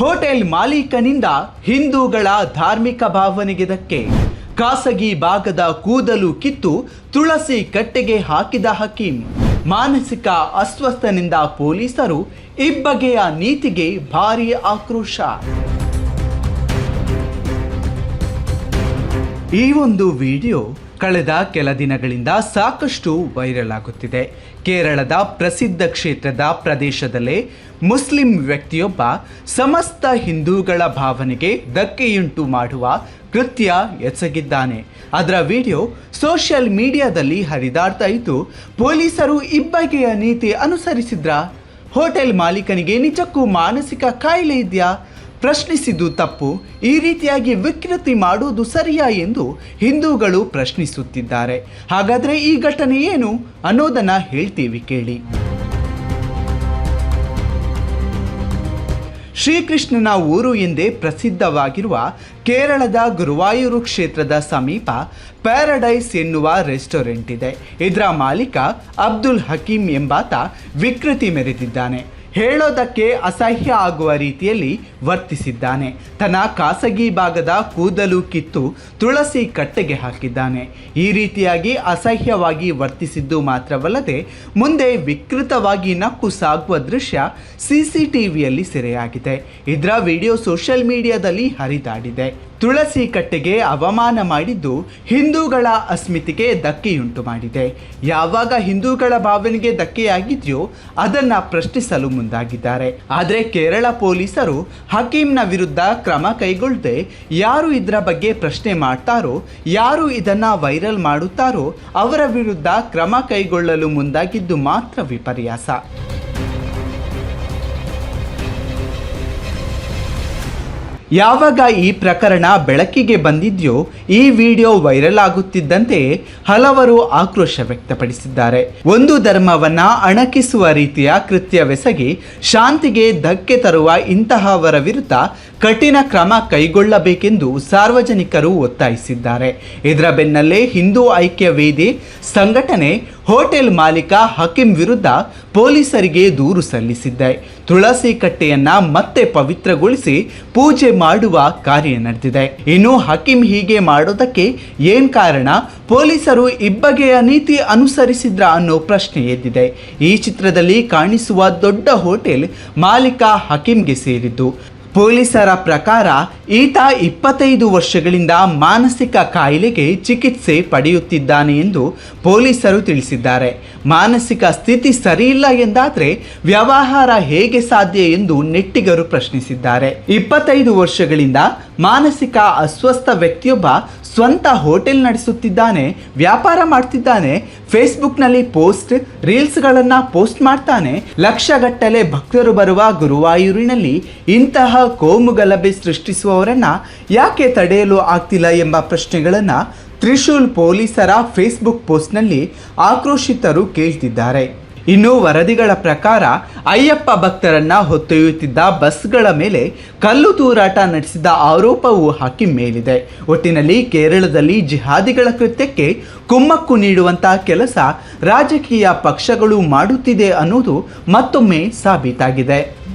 Hotel ಮಾಲೀಕನಿಂದ ಹಿಂದೂಗಳ ಧಾರ್ಮಿಕ ಭಾವನೆಗೆ ಧಕ್ಕೆ ಖಾಸಗಿ ಭಾಗದ ಕೂದಲು ಕಿತ್ತು ತುಳಸಿ ಕಟ್ಟೆಗೆ ಹಾಕಿದ ಹಕೀಂ. ಮಾನಸಿಕ ಅಸ್ವಸ್ಥನಿಂದ ಪೊಲೀಸರು ಇಬ್ಬಗೆಯ ನೀತಿಗೆ ಭಾರೀ ಆಕ್ರೋಶ. ಈ ಒಂದು ವಿಡಿಯೋ ಕಳೆದ ಕೆಲ ದಿನಗಳಿಂದ ಸಾಕಷ್ಟು ವೈರಲ್ ಆಗುತ್ತಿದೆ. ಕೇರಳದ ಪ್ರಸಿದ್ಧ ಕ್ಷೇತ್ರದ ಪ್ರದೇಶದಲ್ಲೇ ಮುಸ್ಲಿಂ ವ್ಯಕ್ತಿಯೊಬ್ಬ ಸಮಸ್ತ ಹಿಂದೂಗಳ ಭಾವನೆಗೆ ಧಕ್ಕೆಯುಂಟು ಮಾಡುವ ಕೃತ್ಯ ಎಸಗಿದ್ದಾನೆ. ಅದರ ವಿಡಿಯೋ ಸೋಷಿಯಲ್ ಮೀಡಿಯಾದಲ್ಲಿ ಹರಿದಾಡ್ತಾ ಇದ್ದು, ಪೊಲೀಸರು ಇಬ್ಬಗೆಯ ನೀತಿ ಅನುಸರಿಸಿದ್ರ? ಹೋಟೆಲ್ ಮಾಲೀಕನಿಗೆ ನಿಜಕ್ಕೂ ಮಾನಸಿಕ ಕಾಯಿಲೆ ಇದೆಯಾ? ಪ್ರಶ್ನಿಸಿದ್ದು ತಪ್ಪು, ಈ ರೀತಿಯಾಗಿ ವಿಕೃತಿ ಮಾಡುವುದು ಸರಿಯಾ ಎಂದು ಹಿಂದೂಗಳು ಪ್ರಶ್ನಿಸುತ್ತಿದ್ದಾರೆ. ಹಾಗಾದರೆ ಈ ಘಟನೆ ಏನು? ಅನ್ನೋದನ್ನ ಹೇಳ್ತೀವಿ ಕೇಳಿ. ಶ್ರೀಕೃಷ್ಣನ ಊರು ಎಂದೇ ಪ್ರಸಿದ್ಧವಾಗಿರುವ ಕೇರಳದ ಗುರುವಾಯೂರು ಕ್ಷೇತ್ರದ ಸಮೀಪ ಪ್ಯಾರಡೈಸ್ ಎನ್ನುವ ರೆಸ್ಟೋರೆಂಟ್ ಇದೆ. ಇದರ ಮಾಲೀಕ ಅಬ್ದುಲ್ ಹಕೀಂ ಎಂಬಾತ ವಿಕೃತಿ ಮೆರೆದಿದ್ದಾನೆ. ಹೇಳೋದಕ್ಕೆ ಅಸಹ್ಯ ಆಗುವ ರೀತಿಯಲ್ಲಿ ವರ್ತಿಸಿದ್ದಾನೆ. ತನ್ನ ಖಾಸಗಿ ಭಾಗದ ಕೂದಲು ಕಿತ್ತು ತುಳಸಿ ಕಟ್ಟೆಗೆ ಹಾಕಿದ್ದಾನೆ. ಈ ರೀತಿಯಾಗಿ ಅಸಹ್ಯವಾಗಿ ವರ್ತಿಸಿದ್ದು ಮಾತ್ರವಲ್ಲದೆ, ಮುಂದೆ ವಿಕೃತವಾಗಿ ನಕ್ಕು ಸಾಗುವ ದೃಶ್ಯ ಸಿ ಸಿ ಸೆರೆಯಾಗಿದೆ. ಇದರ ವಿಡಿಯೋ ಸೋಷಿಯಲ್ ಮೀಡಿಯಾದಲ್ಲಿ ಹರಿದಾಡಿದೆ. ತುಳಸಿ ಕಟ್ಟೆಗೆ ಅವಮಾನ ಮಾಡಿದ್ದು ಹಿಂದೂಗಳ ಅಸ್ಮಿತೆಗೆ ಧಕ್ಕೆಯುಂಟು ಮಾಡಿದೆ. ಯಾವಾಗ ಹಿಂದೂಗಳ ಭಾವನೆಗೆ ಧಕ್ಕೆಯಾಗಿದೆಯೋ ಅದನ್ನ ಪ್ರಶ್ನಿಸಲು ಮುಂದಾಗಿದ್ದಾರೆ. ಆದರೆ ಕೇರಳ ಪೊಲೀಸರು ಹಕೀಂನ ವಿರುದ್ಧ ಕ್ರಮ ಕೈಗೊಳ್ಳದೆ ಯಾರು ಇದರ ಬಗ್ಗೆ ಪ್ರಶ್ನೆ ಮಾಡ್ತಾರೋ, ಯಾರು ಇದನ್ನ ವೈರಲ್ ಮಾಡುತ್ತಾರೋ ಅವರ ವಿರುದ್ಧ ಕ್ರಮ ಕೈಗೊಳ್ಳಲು ಮುಂದಾಗಿದ್ದು ಮಾತ್ರ ವಿಪರ್ಯಾಸ. ಯಾವಾಗ ಈ ಪ್ರಕರಣ ಬೆಳಕಿಗೆ ಬಂದಿದೆಯೋ ಈ ವಿಡಿಯೋ ವೈರಲ್ ಆಗುತ್ತಿದ್ದಂತೆ ಹಲವರು ಆಕ್ರೋಶ ವ್ಯಕ್ತಪಡಿಸಿದ್ದಾರೆ. ಒಂದು ಧರ್ಮವನ್ನ ಅಣಕಿಸುವ ರೀತಿಯ ಕೃತ್ಯವೆಸಗಿ ಶಾಂತಿಗೆ ಧಕ್ಕೆ ತರುವ ಇಂತಹವರ ವಿರುದ್ಧ ಕಠಿಣ ಕ್ರಮ ಕೈಗೊಳ್ಳಬೇಕೆಂದು ಸಾರ್ವಜನಿಕರು ಒತ್ತಾಯಿಸಿದ್ದಾರೆ. ಇದರ ಬೆನ್ನಲ್ಲೇ ಹಿಂದೂ ಐಕ್ಯ ವೇದಿ ಸಂಘಟನೆ ಹೋಟೆಲ್ ಮಾಲೀಕ ಹಕೀಂ ವಿರುದ್ಧ ಪೊಲೀಸರಿಗೆ ದೂರು ಸಲ್ಲಿಸಿದ್ದೆ. ತುಳಸಿ ಕಟ್ಟೆಯನ್ನ ಮತ್ತೆ ಪವಿತ್ರಗೊಳಿಸಿ ಪೂಜೆ ಮಾಡುವ ಕಾರ್ಯ ನಡೆದಿದೆ. ಇನ್ನು ಹಕೀಂ ಹೀಗೆ ಮಾಡೋದಕ್ಕೆ ಏನ್ ಕಾರಣ? ಪೊಲೀಸರು ಇಬ್ಬಗೆಯ ನೀತಿ ಅನುಸರಿಸಿದ್ರ ಅನ್ನೋ ಪ್ರಶ್ನೆ ಎದ್ದಿದೆ. ಈ ಚಿತ್ರದಲ್ಲಿ ಕಾಣಿಸುವ ದೊಡ್ಡ ಹೋಟೆಲ್ ಮಾಲೀಕ ಹಕೀಂಗೆ ಸೇರಿದ್ದು. ಪೊಲೀಸರ ಪ್ರಕಾರ ಈತ ಇಪ್ಪತ್ತೈದು ವರ್ಷಗಳಿಂದ ಮಾನಸಿಕ ಕಾಯಿಲೆಗೆ ಚಿಕಿತ್ಸೆ ಪಡೆಯುತ್ತಿದ್ದಾನೆ ಎಂದು ಪೊಲೀಸರು ತಿಳಿಸಿದ್ದಾರೆ. ಮಾನಸಿಕ ಸ್ಥಿತಿ ಸರಿಯಿಲ್ಲ ಎಂದಾದರೆ ವ್ಯವಹಾರ ಹೇಗೆ ಸಾಧ್ಯ ಎಂದು ನೆಟ್ಟಿಗರು ಪ್ರಶ್ನಿಸಿದ್ದಾರೆ. ಇಪ್ಪತ್ತೈದು ವರ್ಷಗಳಿಂದ ಮಾನಸಿಕ ಅಸ್ವಸ್ಥ ವ್ಯಕ್ತಿಯೊಬ್ಬ ಸ್ವಂತ ಹೋಟೆಲ್ ನಡೆಸುತ್ತಿದ್ದಾನೆ, ವ್ಯಾಪಾರ ಮಾಡ್ತಿದ್ದಾನೆ, ಫೇಸ್ಬುಕ್ನಲ್ಲಿ ಪೋಸ್ಟ್, ರೀಲ್ಸ್ಗಳನ್ನು ಪೋಸ್ಟ್ ಮಾಡ್ತಾನೆ. ಲಕ್ಷಗಟ್ಟಲೆ ಭಕ್ತರು ಬರುವ ಗುರುವಾಯೂರಿನಲ್ಲಿ ಇಂತಹ ಕೋಮುಗಲಭೆ ಸೃಷ್ಟಿಸುವವರನ್ನ ಯಾಕೆ ತಡೆಯಲು ಆಗ್ತಿಲ್ಲ ಎಂಬ ಪ್ರಶ್ನೆಗಳನ್ನು ತ್ರಿಶೂಲ್ ಪೊಲೀಸರ ಫೇಸ್ಬುಕ್ ಪೋಸ್ಟ್ನಲ್ಲಿ ಆಕ್ರೋಶಿತರು ಕೇಳ್ತಿದ್ದಾರೆ. ಇನ್ನು ವರದಿಗಳ ಪ್ರಕಾರ ಅಯ್ಯಪ್ಪ ಭಕ್ತರನ್ನ ಹೊತ್ತೊಯ್ಯುತ್ತಿದ್ದ ಬಸ್ಗಳ ಮೇಲೆ ಕಲ್ಲು ತೂರಾಟ ನಡೆಸಿದ ಆರೋಪವೂ ಹಾಕಿ ಮೇಲಿದೆ. ಒಟ್ಟಿನಲ್ಲಿ ಕೇರಳದಲ್ಲಿ ಜಿಹಾದಿಗಳ ಕೃತ್ಯಕ್ಕೆ ಕುಮ್ಮಕ್ಕು ನೀಡುವಂತಹ ಕೆಲಸ ರಾಜಕೀಯ ಪಕ್ಷಗಳು ಮಾಡುತ್ತಿದೆ ಅನ್ನೋದು ಮತ್ತೊಮ್ಮೆ ಸಾಬೀತಾಗಿದೆ.